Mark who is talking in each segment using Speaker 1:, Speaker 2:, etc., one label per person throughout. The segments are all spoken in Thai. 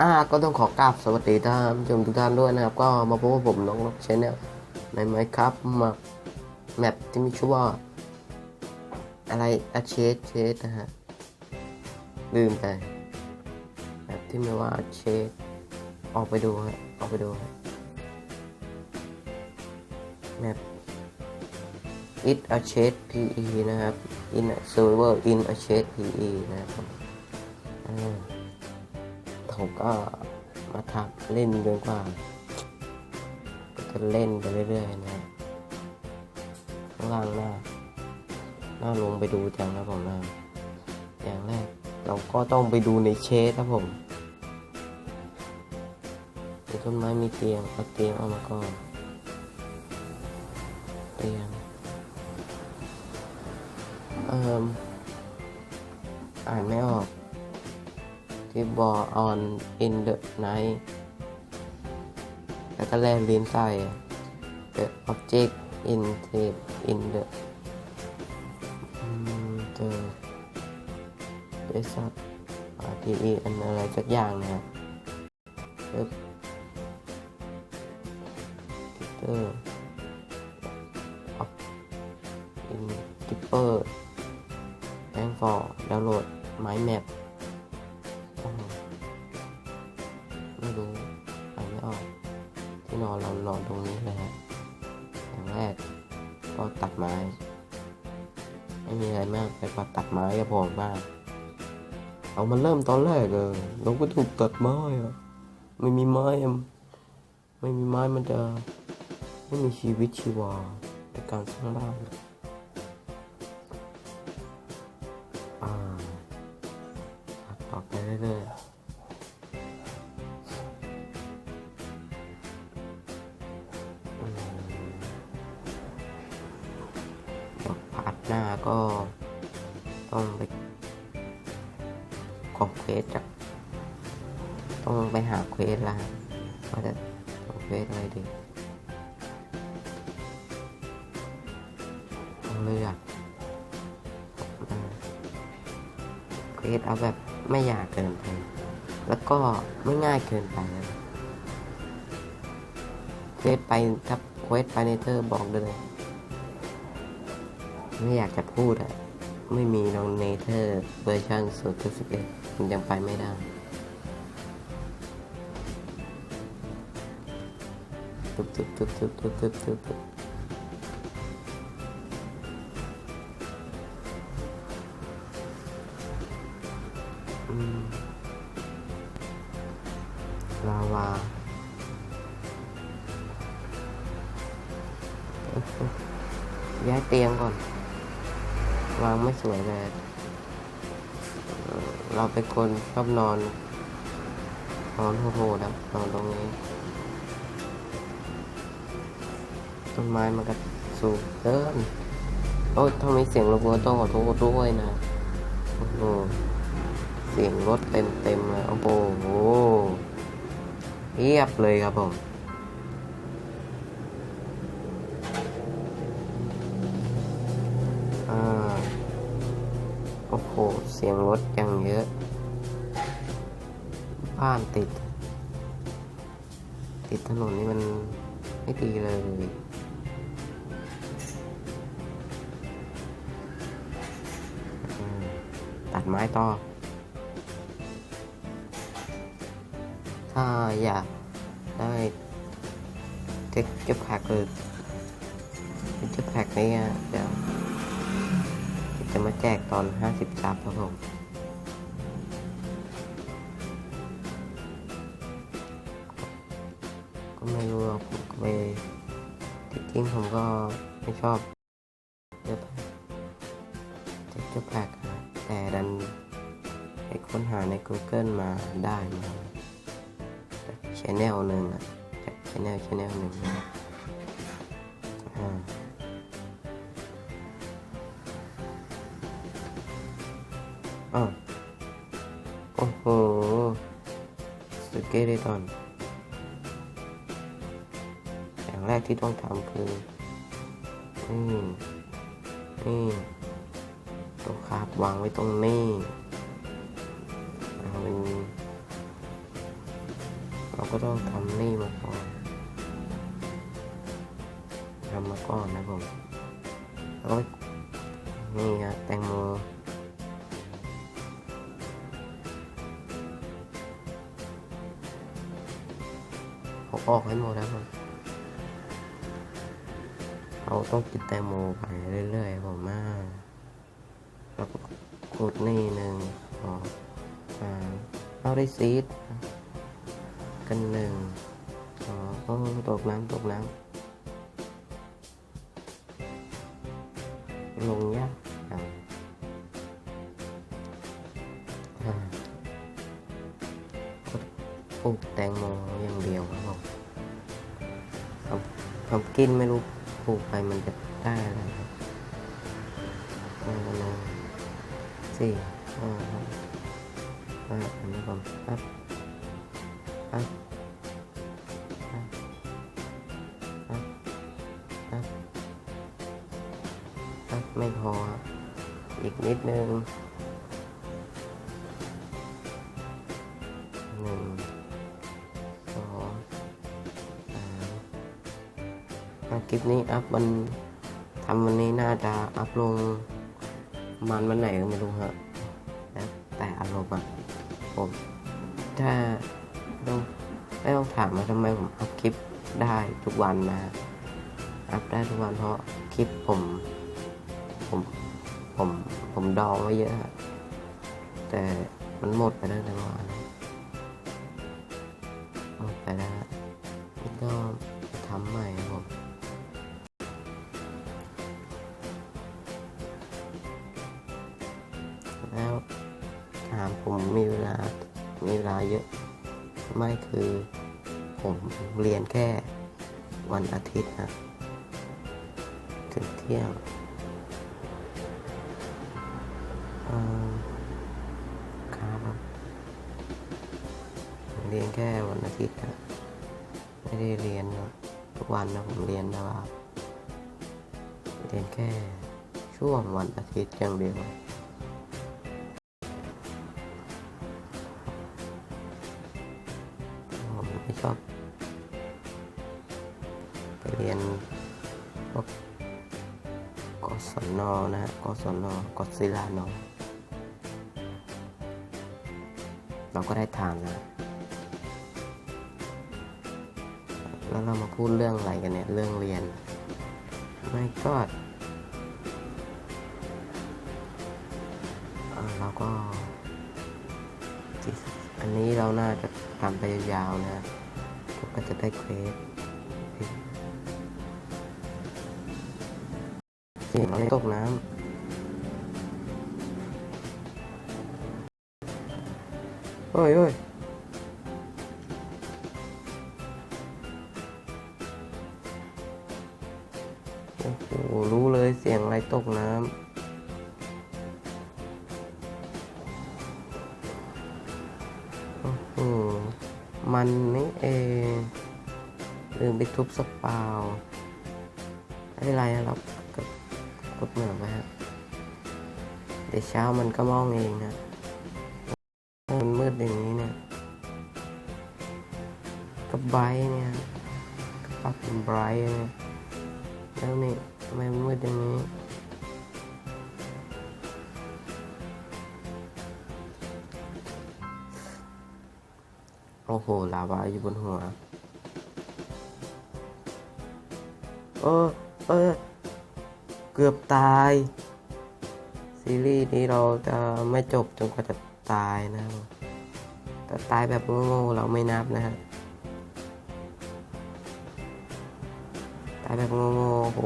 Speaker 1: อ่าก็ต้องขอกราบสวัสดีท่านผู้ชมทุกท่านด้วยนะครับ ก็มาพบกับผมน้องนกชแนลในไมค์ครับมาแมปที่มีชื่อว่า อะไรอาเชสเชสนะฮะลืมไปแมปที่ไมีว่าเชสออกไปดูฮะออกไปดูฮะแมป it a chase pe นะครับ in a server in a chase pe นะครับอ่า ผมก็มาทำเล่นจนกว่าก็จะเล่นไปเรื่อยๆนะข้างล่างหน้าหน้าลงไปดูจังครับผมนะอย่างแรกเราก็ต้องไปดูในเชสครับผมมีต้นไม้มีเตียงเอาเตียงเอามาก่อนเตียงเอ่มอ่านไม่ออก the ball on in the night แล้วก็แลบลิ้นใส่ the object in the in the the the sub ทีวีอันอะไรสักอย่างนะครับกิเตอร์ออฟอินกิปเปอร์แองฟอร์ดาวน์โหลดไม้แมป มันเริ่มตอนแรกเออเราก็ถูกตัดไม้อะไม่มีไม้ไม่มีไม้มันจะไม่มีชีวิตชีวาในการสร้างบ้านอ่าตัดต่อไปเรื่อยๆอืมบพาร์ทหน้าก็ต้องไป เควสจากต้องไปหาเควสละว่าจะทำเควสอะไรดีต้องเลือกเควสเอาแบบไม่ยากเกินไป แล้วก็ไม่ง่ายเกินไปนะเควสไปถ้าเควสไปในเธอร์บอกเลย ไม่อยากจะพูดอะไม่มีลงเนเธอร์เวอร์ชันสุดที่สิบเอ็ด มันยังไปไม่ได้ตุ๊บตุ๊บตุ๊บตุ๊บตุ๊บตุ๊บตุ๊บตุ๊บลาวาย้ายเตียงก่อน วางไม่สวยเลย เราเป็นคนชอบนอน นอนโหดๆนะนอนตรงนี้ ต้นไม้มันก็สูงเกินโอ้ยถ้ามีเสียงรบกวนต้องขอโทษด้วยนะโอ้โหเสียงรถเต็มเต็มๆเลยโอ้โหเรียบเลยครับผม โหเสียงรถยังเยอะ บ้านติด ติดถนนนี่มันไม่ดีเลยตัดไม้ต่อ ถ้าอยากได้เทคจอร์แพ็กเลยเทคจอร์แพ็กนี้เดี๋ยว จะมาแจกตอน 50ซับครับผมก็ไม่รู้หรอกผมก็ไปที่จริงผมก็ไม่ชอบเยอะไปเทคเจอร์แพ็กแต่ดันไปค้นหาใน Google มาได้มาจากชแนลหนึ่งอะจากชแนลชแนลหนึ่งนะ ที่ต้องทำคือนี่นี่ตัวคาบวางไว้ตรงนี้เอาเราก็ต้องทำนี่มาก่อนทำมาก่อนนะผมแล้วนี่ฮะแตงโมออกให้หมดแล้วผม เราต้องกินแตงโมไปเรื่อยๆผมมากแล้วก็ขูดนี่หนึ่งสองสามเอาได้ซีดกันหนึ่งสองโอ้ตกน้ำตกน้ำลงยากจังอ่าก็ปลูกแตงโมอย่างเดียวครับผมทำกินไม่รู้ ปลูกไปมันจะได้อะไรครับหนึ่งหนึ่งสี่ห้าหกห้าอันนี้ผมปั๊บปั๊บปั๊บปั๊บปั๊บปั๊บไม่พออีกนิดนึง ลิปนี้อัพมันทำวันนี้น่าจะอัพลงมันวันไหนก็ไม่รู้ฮะแล้วแต่อารมณ์อะผมถ้าต้องไม่ต้องถามว่าทำไมผมอัพคลิปได้ทุกวันนะอัพได้ทุกวันเพราะคลิปผม ผมผมผมดองไว้เยอะแต่มันหมดไปแล้วแต่เมื่อวาหมดไปแล้วก็ทำใหม่ผม เรียนแค่วันอาทิตย์นะถึงเที่ยงครับผมเรียนแค่วันอาทิตย์นะไม่ได้เรียนทุกวันนะผมเรียนแต่ว่าเรียนแค่ช่วงวันอาทิตย์อย่างเดียว ศนกศิลานเราก็ได้ทานนะ แล้วเรามาพูดเรื่องอะไรกันเนี่ย เรื่องเรียน ไม่ก็เราก็ อันนี้เราน่าจะทำไปยาวๆนะ ก็จะได้เควสเสียงอะไรตกน้ำ เฮ้ยเฮ้ยโอ้โห รู้เลยเสียงอะไรตกน้ำโอ้โหมันนี่เองลืมไปทุบสปาวไม่เป็นไรนะเราก็กดเหมือนไปฮะ เดี๋ยวเช้ามันก็มองเองนะ อย่างนี้เนี่ยก็ไบเนี่ยก็ปรับเป็นไบร์เนี่ยแล้วนี่ทำไมมันมืดอย่างนี้โอ้โหลาวาอยู่บนหัวเออเออเกือบตาย ซีรีส์นี้เราจะไม่จบจนกว่าจะตายนะครับ แต่ตายแบบโง่ๆเราไม่นับนะฮะตายแบบโง่ๆโห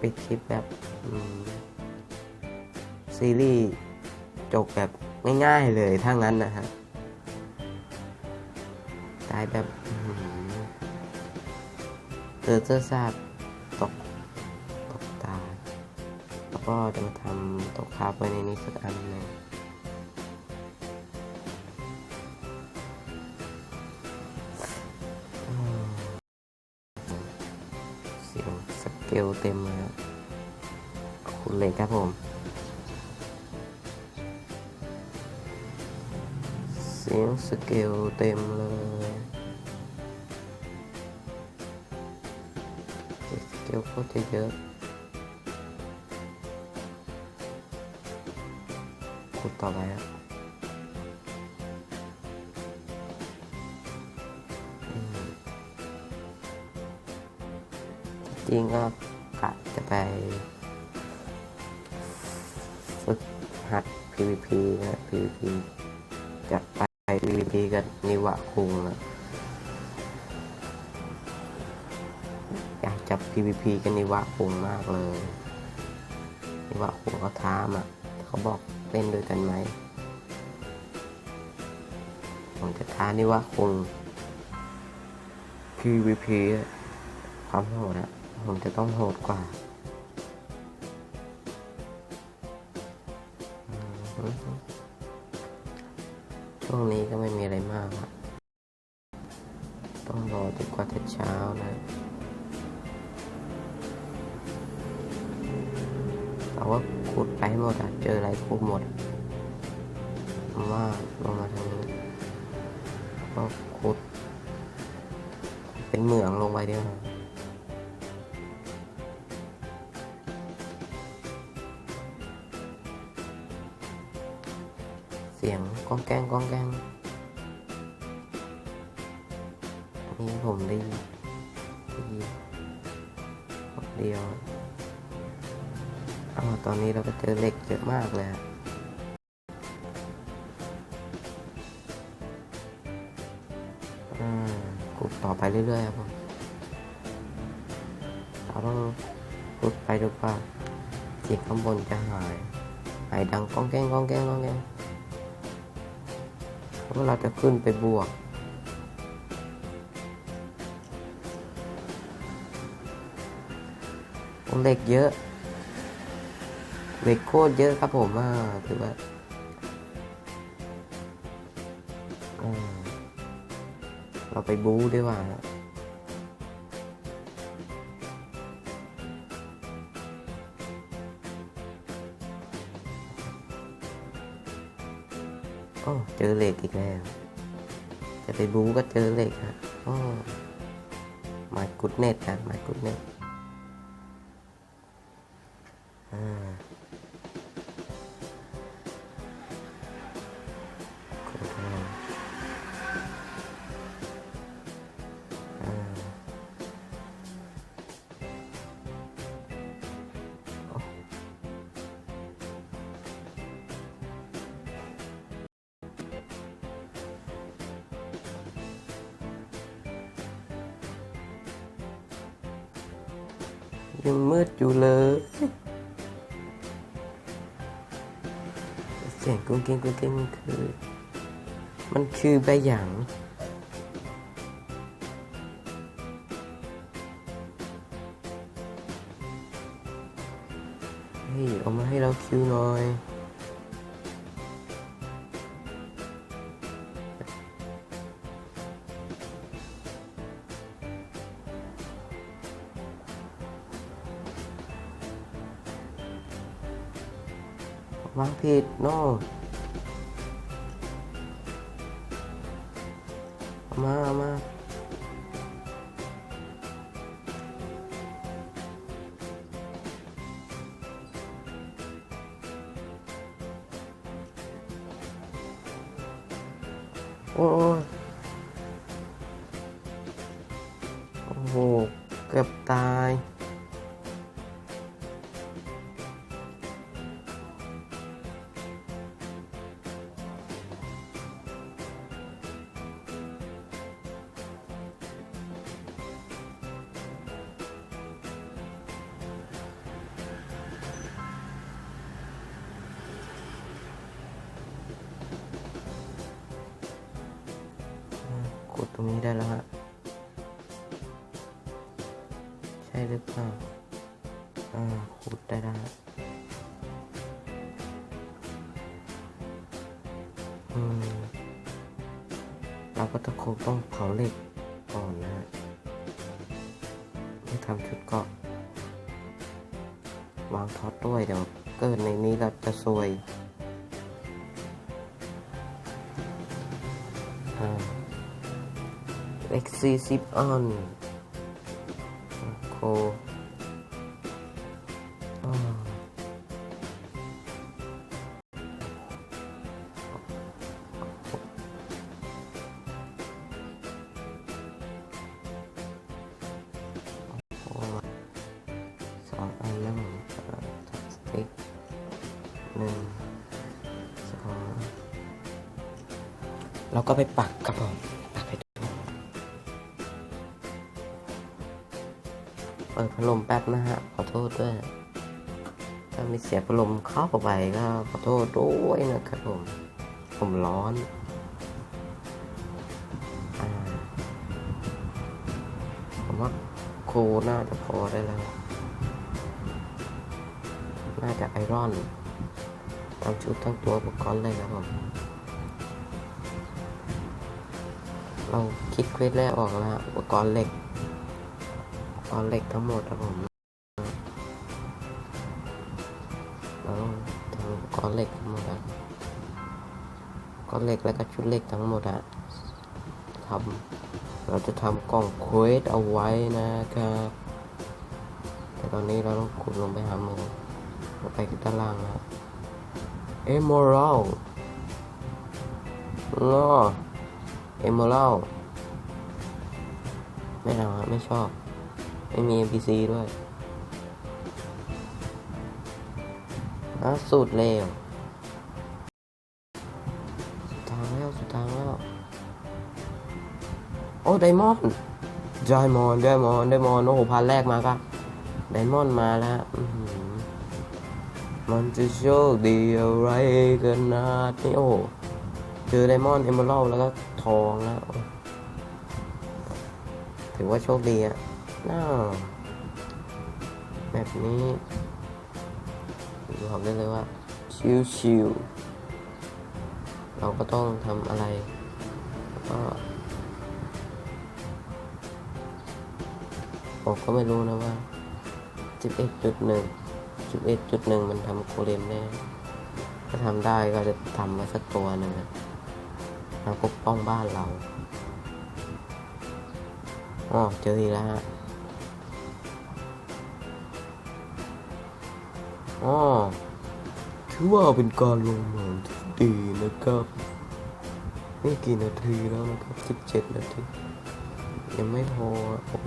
Speaker 1: ปิดคลิปแบบซีรีส์จบแบบง่ายๆเลยถ้างั้นนะฮะตายแบบอื้อหือเจอเจอซาบตกตกตายแล้วก็จะมาทำตกคาบไว้ในนี้สักอันหนึ่ง เกลเต็มเลยคุณเลยครับผมสสียงสเกลเต็มเลยสเกลโคตรจะเยอะขุดต่อไปอะอื ริงๆก็กะจะไปฝึกหัด PVP นะ PVP จะไป PVP กับนิวะคุงนะอยากจับ PVP กับนิวะคุงมากเลย นิวะคุงเขาท้ามอะเขาบอกเล่นด้วยกันไหมผมจะท้านิวะคุง PVP ความโหดอะ ผมจะต้องโหดกว่าช่วงนี้ก็ไม่มีอะไรมากอะต้องรอจนกว่าจะเช้านะแต่ว่าขุดไปหมดอะเจออะไรขุดหมดผมว่าลงมาทางนี้ก็ขุด เป็นเหมืองลงไปดีกว่า องแกงกองแกงนี่ผมด้ยินได้ยินคนเดียวอ้าวตอนนี้เราก็เจอเหล็กเยอะมากเลยอะอ่าขุดต่อไปเรื่อยๆครับผมเราต้องขุดไปดูว่าเสียงข้างบนจะหาย หายดังก้องแกงก้องแกงก้องแกง เพราเราจะขึ้นไปบวก เหล็กเยอะ เหล็กโคตรเยอะครับผมอ่าถือว่าอ่าเราไปบู๊ดีกว่านะ อเจอเหล็กอีกแล้ว จะไปบู๊ก็เจอเหล็กฮะโอ้มากุดเน็ตนะมากุดเน็ต ยังมืดอยู่เลยเสียงกุ้งกิ้งกุ้งกิ้งมันคือ มันคือใบหยางเฮ้ยเอามาให้เราคิวหน่อย ผิดโน่เอามามาโอ้โอ้โห เกือบตาย ขุดตรงนี้ได้แล้วฮะใช่หรือเปล่าอ่าขุดได้แล้วฮะอืมเราก็ต้องคงต้องเผาเหล็กก่อนนะฮะที่ทำชุดเกาะวางท็อตด้วยเดี๋ยวเกิดในนี้เราจะซวย เอ็กซีซิปออนโคสองอันแล้วผมอ่าท็อปสติ๊กหนึ่งสองเราก็ไปปักครับผม ลมแป๊บนะฮะ ขอโทษด้วยถ้ามีเสียงพัดลมเข้าไปก็ขอโทษด้วยนะครับผม ผมร้อนอผมว่าครูน่าจะพอได้แล้ว น่าจะไอรอนทั้งชุดทั้งตัวอุปกรณ์เลยครับผม เราคิดเควสแรกออกแล้วอุปกรณ์เหล็ก อุปกรณ์เหล็กทั้งหมดครับผมเราต้องทำอุปกรณ์เหล็กทั้งหมดอะกรณ์เหล็กแล้วก็ชุดเหล็กทั้งหมดอะทำเราจะทำกล่องเควสเอาไว้นะครับแต่ตอนนี้เราต้องขุดลงไปหาเมืองลงไปที่ด้านล่างนะเอมอรัลงอเอมเมอรัลไม่เอาฮะไม่ชอบ ไม่มี NPC ด้วยอะสุดเลวสุดทางแล้วสุดทางแล้ว โอ้ไดมอนด์ไดมอนด์ไดมอนด์ไดมอนด์โอ้โหพันแรกมาก็ไดมอนด์มาแล้วมันจะโชคดีอะไรกันนาดนี้โอ้เจอไดมอนด์เอมเบอรัลแล้วก็ทองแล้วถือว่าโชคดีอะ น่าแบบนี้บอกได้เลยว่า ชิวๆเราก็ต้องทำอะไรก็ผมก็ไม่รู้นะว่า 11.1 11.1 มันทำโคเรมได้ ถ้าทำได้ก็จะทำมาสักตัวหนึ่งอะมาปกป้องบ้านเราอ๋อเจออีกแล้วฮะ อ๋อถือว่าเป็นการลงมือที่ดีนะครับนี่กี่นาทีแล้วนะครับ 17 นาที ยังไม่พอผม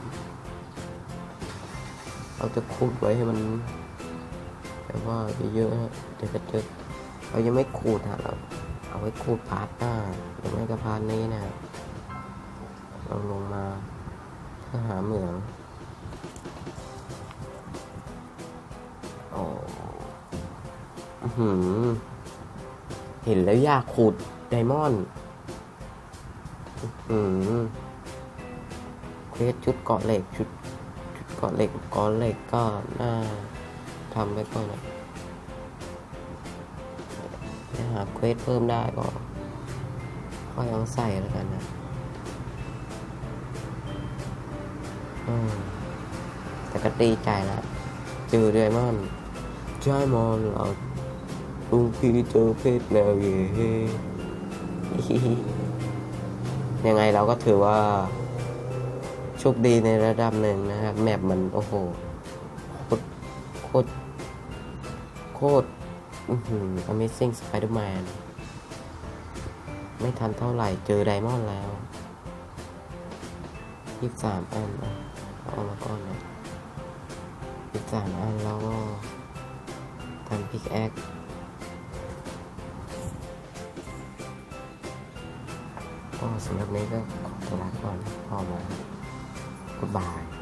Speaker 1: เราจะคูดไว้ให้มันแบบว่าเยอะๆฮะเดี๋ยวจะเจอเรายังไม่ขูดฮะเราเอาไว้ขูดพาร์ทหน้าหรือไม่ก็พาร์ทนี้นะเราลงมาเพื่อหาเหมือง เห็นแล้วอยากขูดไดมอนด์หือเควสชุดเกาะเหล็กชุดชุดเกาะเหล็กเกาะเหล็กก็น่าทำไปก่อนนะหาเควสเพิ่มได้ก็ค่อยเอาใส่แล้วกันนะแต่ก็ตีใจแล้วเจอไดมอนด์ ใช่มอนเราลุงพี่เจอเพชรแล้วเย่ยังไงเราก็ถือว่าโชคดีในระดับหนึ่งนะครับ แมปมันโอ้โห โคตร โคตร โคตรอือหือ Amazing Spider-Man ไม่ทันเท่าไหร่เจอไดมอนด์แล้วยี่สามอันเอามาก่อนนะยี่สามอันแล้วก็ ทำพิกแอคก็สำหรับนี้ก็ขอตัวลาไปก่อนพอมา Goodbye